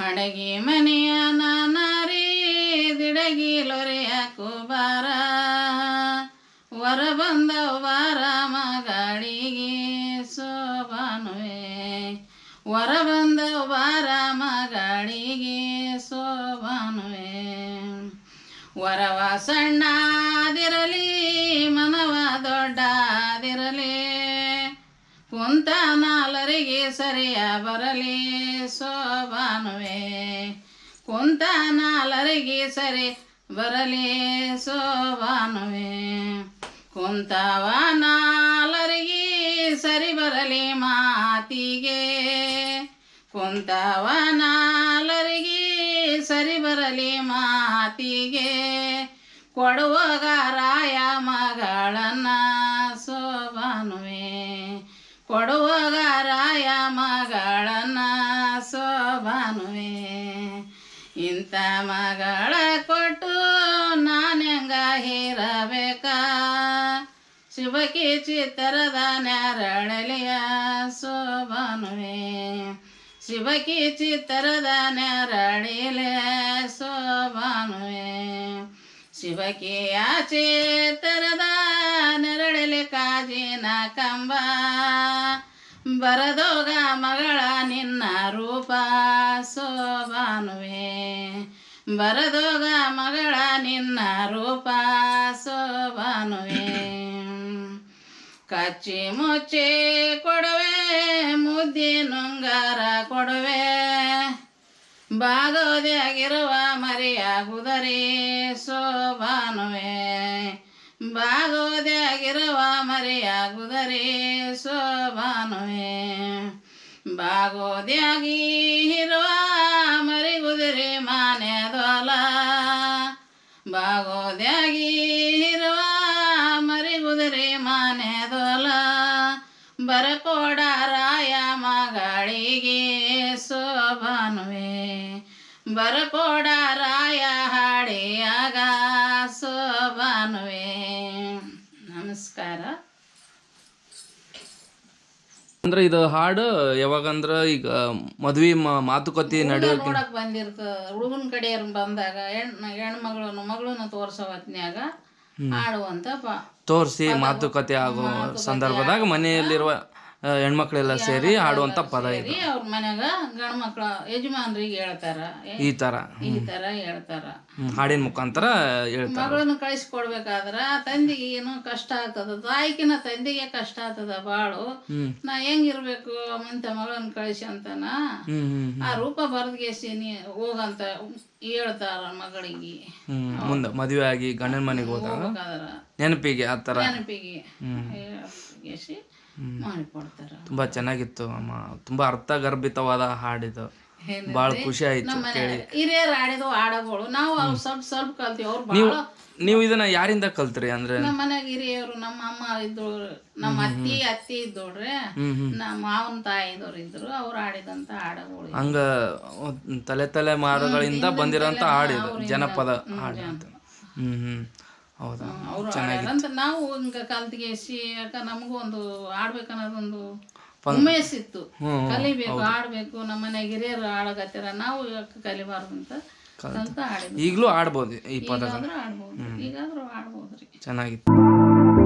ಹಡಗಿ ಮನೆಯ ನಾನಾರಿ, ದಿಡಗಿ ಲೊರೆಯ ಕುಬಾರ. ವರ ಬಂದವ ಬಾರ ಮಗಳಿಗೆ ಸೋಬಾನುವೆ ವರ ಬಂದವ ಬಾರ ಮಗಳಿಗೆ ಸೋಬಾನುವೆ ವರವ ಸಣ್ಣದಿರಲಿ ಸರಿಯ ಬರಲಿ ಸೋಬಾನುವೆ. ಕುಂತ ನಾಲರಿಗೆ ಸರಿ ಬರಲಿ ಸೋಬಾನುವೆ. ಕುಂತವ ನಾಲರಿಗೆ ಸರಿ ಬರಲಿ ಮಾತಿಗೆ. ಕುಂತವ ನಾಲರಿಗೆ ಸರಿ ಬರಲಿ ಮಾತಿಗೆ. ಕೊಡುವಾಗ ರಾಯ ಮಗಳನ್ನ ಸೋಬಾನುವೆ. ಕೊಡುವ ಮಗಳನ್ನ ಸೋಬಾನುವೆ. ಇಂಥ ಮಗಳ ಕೊಟ್ಟು ನಾನೆಂಗ ಹೀರಬೇಕಾ? ಶಿವಕಿ ಚಿತ್ತರದ ನೆರಳಲಿಯ ಸೋಬಾನುವೆ. ಶಿವಕಿ ಚಿತ್ತರದ ನೆರಳಿಲೆ ಸೋಬಾನುವೆ. ಶಿವಕಿಯ ಚೇತರದ ನೆರಳಲಿ ಕಾಜಿನ ಕಂಬ. ಬರದೋಗ ಮಗಳ ನಿನ್ನ ರೂಪ ಸೋಬಾನುವೆ ಬರದೋಗ ಮಗಳ ನಿನ್ನ ರೂಪ ಸೋಬಾನುವೆ ಕಚ್ಚಿ ಮುಚ್ಚಿ ಕೊಡುವೆ ಮುದ್ದಿನುಂಗಾರ ಕೊಡುವೆ. ಬಾಗೋದಿಯಾಗಿರುವ ಮರಿಯಾಗುದರೆ ಸೋಬಾನುವೆ ಬಾಗೋದಿಯಾಗಿರುವ ಮರಿಯಾಗುದರೆ ಸೋಬಾನುವೆ ಬಾಗೋದಿಯಾಗಿ ಇರುವ ಮರಿಗುದರೆ ಮಾನ್ಯದೊಲ. ಬಾಗೋದ್ಯಾಗಿ ಇರುವ ಮರಿಗುದರೆ ಮಾನ್ಯದೊಲ. ಬರಕೋಡ ರಾಯ ಮಗಳಿಗೆ ಸೋಬಾನುವೆ ಬರಕೋಡ ರಾಯ ಹಾಡಿಯಾಗ ಸೋಬಾನುವೆ ನಮಸ್ಕಾರ. ಅಂದ್ರೆ ಇದು ಹಾಡು ಯಾವಾಗಂದ್ರ ಈಗ ಮದ್ವಿ ಮಾತುಕತೆ ನೋಡಕ್ ಬಂದಿರ್ತ ಹುಡುಗನ ಕಡೆ ಬಂದಾಗ ಹೆಣ್ಣು ಹೆಣ್ಮಗಳನ್ನು ಮಗಳನ್ನು ತೋರ್ಸೋ ಹೊತ್ನ್ಯಾಗ ಆಡುವಂತ ತೋರ್ಸಿ ತೋರಿಸಿ ಮಾತುಕತೆ ಆಗೋ ಸಂದರ್ಭದಾಗ ಮನೆಯಲ್ಲಿರುವ ಹೆಣ್ಮಕ್ಳೆಲ್ಲ ಸೇರಿ ಹಾಡುವಂತ ಪದ ಇದು. ಅವ್ರ ಮನ್ಯಾಗ ಗಂಡ ಮಕ್ಳ ಯಜಮಾನ್ರಿಗೆ ಹೇಳ್ತಾರ. ಏ, ಈ ತರ. ಈ ತರ ಹೇಳ್ತಾರ. ಹ್ಮ್, ಹಾಡಿನ ಮುಖಾಂತರ ಹೇಳ್ತಾರೆ. ಮಗಳನ್ನ ಕಳಿಸ್ಕೊಡ್ಬೇಕಾದ್ರ ತಂದಿಗೆ ಏನು ಕಷ್ಟ ಆಗ್ತದ ತಾಯಿಕಿನ ತಂದಿಗೆ ಕಷ್ಟ ಆಗ್ತದ ಬಾಳು. ಹ್ಮ್. ನಾ ಹೆಂಗಿರ್ಬೇಕು ಮುಂತ ಮಗಳನ್ನ ಕಳಿಸಿ ಅಂತನ? ಹ್ಮ್ ಹ್ಮ್ ಆ ರೂಪ ಬರ್ದ್ಗೆಸಿ ನೀ ಹೋಗಂತ ಹೇಳ್ತಾರ ಮಗಳಿಗೆ. ಹ್ಮ್ ಮುಂದೆ ಮದುವೆ ಆಗಿ ಗಂಡನ ಮನೆಗೆ ಹೋದಾಗ ಹೋಗ್ಬೇಕಾದ್ರ ನೆನಪಿಗೆ ಆ ತರ. ನೆನಪಿಗೆ ಹೇಳ್ಗೆಸಿ ಮಾಡಿಕೊಡ್ತಾರ. ತುಂಬಾ ಚೆನ್ನಾಗಿತ್ತು. ಅಮ್ಮ ತುಂಬಾ ಅರ್ಥಗರ್ಭಿತವಾದ ಹಾಡಿದು. ಬಹಳ ಖುಷಿ ಆಯ್ತು ಕೇಳಿ. ಹಿರಿಯರು ಆಡಿದ ಹಾಡಗಳು ನಾವು ಅವ್ರು ಸ್ವಲ್ಪ ಸ್ವಲ್ಪ ಕಲ್ತೀವಿ. ಅವ್ರು ಭಾಳ ನೀವು ಇದನ್ನ ಯಾರಿಂದ ಕಲ್ತ್ರಿ ಅಂದ್ರೆ? ನಮ್ಮ ಮನ್ಯಾಗ ಹಿರಿಯರು ನಮ್ಮ ಅಮ್ಮ ಇದ್ದೋರು ನಮ್ಮ ಅತ್ತಿ ಅತ್ತಿ ಹ್ಮ್ ನಮ್ಮ ಮಾವನ ತಾಯಿದವ್ರು ಇದ್ರು ಅವ್ರು ಆಡಿದಂತ ಹಾಡಗಳು ಹಂಗ ತಲೆ ತಲೆ ಮಾರುಗಳಿಂದ ಬಂದಿರೋಂಥ ಹಾಡಿದು ಜನಪದ ಹಾಡು ಅಂತ ಹ್ಮ್ ಹ್ಮ್. ಹೌದಾ? ಅವ್ರು ಆಡ್ಯಾರಂತ ನಾವು ಹಿಂಗ ಕಲ್ತ್ಗೆಸಿ ಯಾಕ ನಮಗೂ ಒಂದು ಆಡ್ಬೇಕನ್ನೋದೊಂದು ಇತ್ತು. ಕಲಿಬೇಕು ಆಡ್ಬೇಕು ನಮ್ಮ ಮನ್ಯಾಗ ಹಿರಿಯರು ಆಡಕತ್ತೀರ ನಾವು ಯಾಕೆ ಕಲಿಬಾರ್ದು ಅಂತ ಕಲ್ತ. ಆಡಿದ್ವಿ. ಈಗಲೂ ಆಡ್ಬೋದು ಈ ಪದ ಈಗಾದ್ರೂ ಆಡ್ಬೋದ್ರಿ. ಚೆನ್ನಾಗಿತ್ತು.